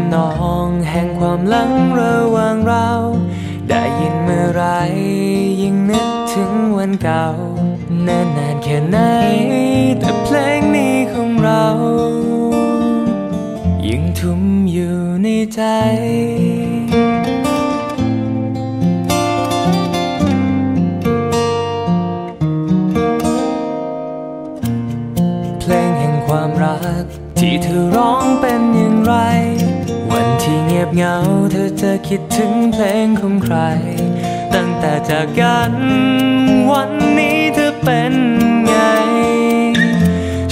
ำนองแห่งความหลังระหว่างเรา ได้ยินเมื่อไรยิ่งนึกถึงวันเก่านานนานแค่ไหน แต่เพลงนี้ของเรายังทุ่มอยู่ในใจเพลงแห่งความรัก ที่เธอร้องเป็นอย่างไร งียบเหงาเธอจะคิดถึงเพลงของใคร ตั้งแต่จากกันวันนี้เธอเป็นไง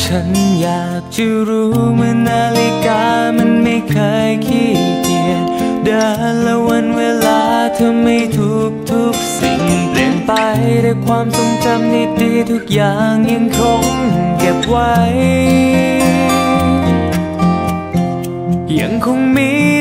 ฉันอยากจะรู้เมื่อนาฬิกามันไม่เคยขี้เกียจเดินและวันเวลาเธอไม่ทุกทุกสิ่งเปลี่ยนไปแต่ความทรงจำดีๆทุกอย่างยังคงเก็บไว้ ยังคงมี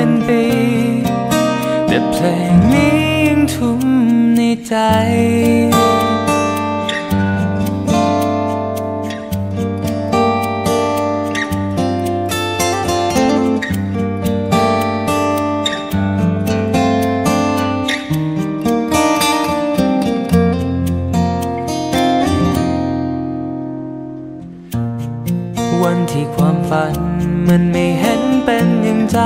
เป็นปี แต่เพลงนี้ยังทุ่มในใจ วันที่ความฝันมันไม่เห็นเป็นอย่างใจ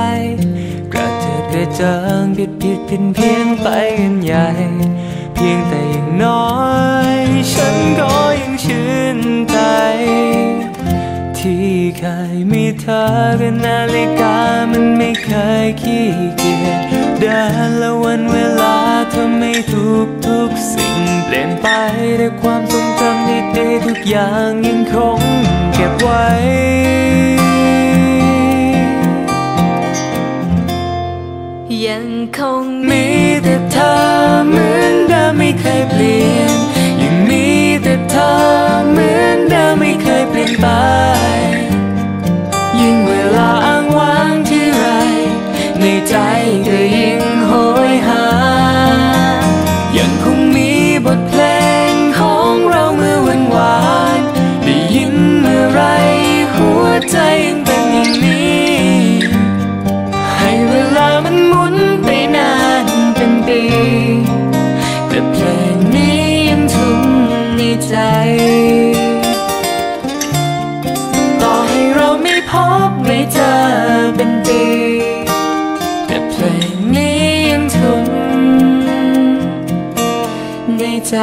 จิดกระเจิงผิดผิดเพี้ยนเพี้ยนไปกันใหญ่ เพียงแต่อย่างน้อย ฉันก็ยังชื่นใจ ที่เคยมีเธอกับนาฬิกามันไม่เคยขี้เกียจเดินและวันเวลาเธอไม่ทุกทุกสิ่งเปลี่ยนไปแต่ความทรงจำดีๆทุกอย่างยังคงเก็บไว้ คงมีแต่เธอเหมือนเดิมไม่เคยเปลี่ยน ยังมีแต่เธอเหมือนเดิมไม่เคยเปลี่ยนไปยิ่งเว พบไม่เจอเป็นปีแต่เพลงนี้ยังทุ่มในใจ